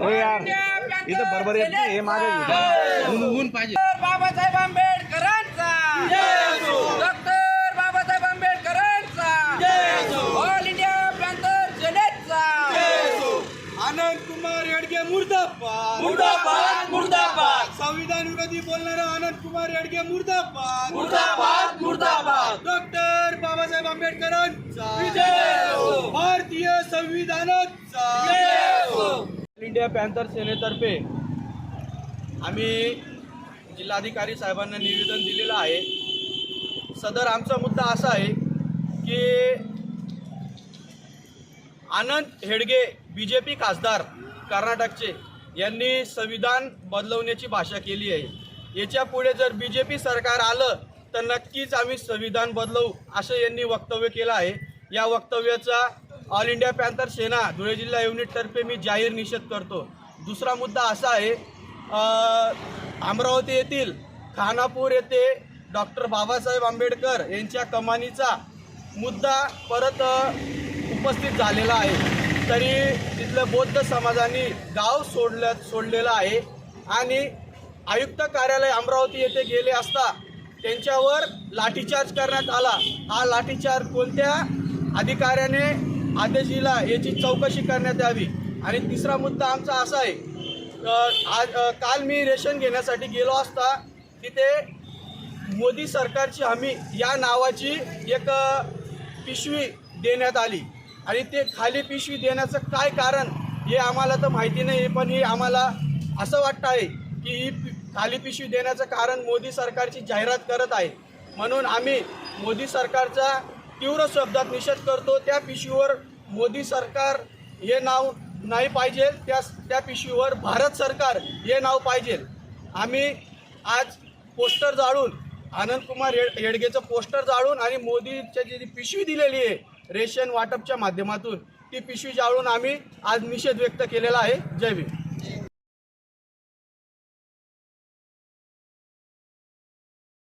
हो यार. इथं बरोबर येत नाही हे ऊन ऊन पाहिजे. बाबासाहेब आंबेडकरांचा. डॉक्टर बाबासाहेब आंबेडकरांचा. ऑल इंडिया पॅन्थर सेनेटचा आनंद कुमार येडगे मुर्दाबाद. मुर्दाबाद मुर्दाबाद. संविधान विरोधी बोलणारा आनंद कुमार येडगे मुर्दाबाद. मुर्दाबाद मुर्दाबाद. डॉक्टर बाबासाहेब आंबेडकरांचा. हो. भारतीय संविधानाचा. इंडिया पॅन्थर सेनेतर्फे आम्ही जिल्हाधिकारी साहेबांना निवेदन दिलेलं आहे. सदर आमचा मुद्दा असा आहे की आनंद हेडगे बी जे पी खासदार कर्नाटकचे यांनी संविधान बदलवण्याची भाषा केली आहे. याच्यापुढे जर बी जे पी सरकार आलं तर नक्कीच आम्ही संविधान बदलवू असं यांनी वक्तव्य केलं आहे. या वक्तव्याचा All India Panther Sena Dhule जिल्हा युनिटतर्फे मी जाहीर निषेध करतो. दुसरा मुद्दा असा आहे अमरावती येथील खानापूर येथे डॉक्टर बाबासाहेब आंबेडकर यांच्या कमानीचा मुद्दा परत उपस्थित झालेला आहे. तरी तिथलं बौद्ध समाजाने गाव सोडल्या सोडलेलं आहे आणि आयुक्त कार्यालय अमरावती येथे गेले असता त्यांच्यावर लाठीचार्ज करण्यात आला. हा लाठीचार्ज कोणत्या अधिकाऱ्याने आदेशीला याची चौकशी करण्यात यावी. आणि तिसरा मुद्दा आमचा असा आहे आज काल मी रेशन घेण्यासाठी गेलो असता तिथे मोदी सरकारची हमी या नावाची एक पिशवी देण्यात आली. आणि ते खाली पिशवी देण्याचं काय कारण हे आम्हाला तर माहिती नाही पण हे आम्हाला असं वाटतं आहे की ही पि- खाली पिशवी देण्याचं कारण मोदी सरकारची जाहिरात करत आहे. म्हणून आम्ही मोदी सरकारचा तीव्र शब्दात निषेध करतो. त्या पिशवीवर मोदी सरकार हे नाव नाही पाहिजे. त्या त्या पिशवीवर भारत सरकार हे नाव पाहिजे. आम्ही आज पोस्टर जाळून आनंदकुमार येड हेड हेडगेचं पोस्टर जाळून आणि मोदीच्या जी पिशवी दिलेली आहे रेशन वाटपच्या माध्यमातून ती पिशवी जाळून आम्ही आज निषेध व्यक्त केलेला आहे. जय भीम.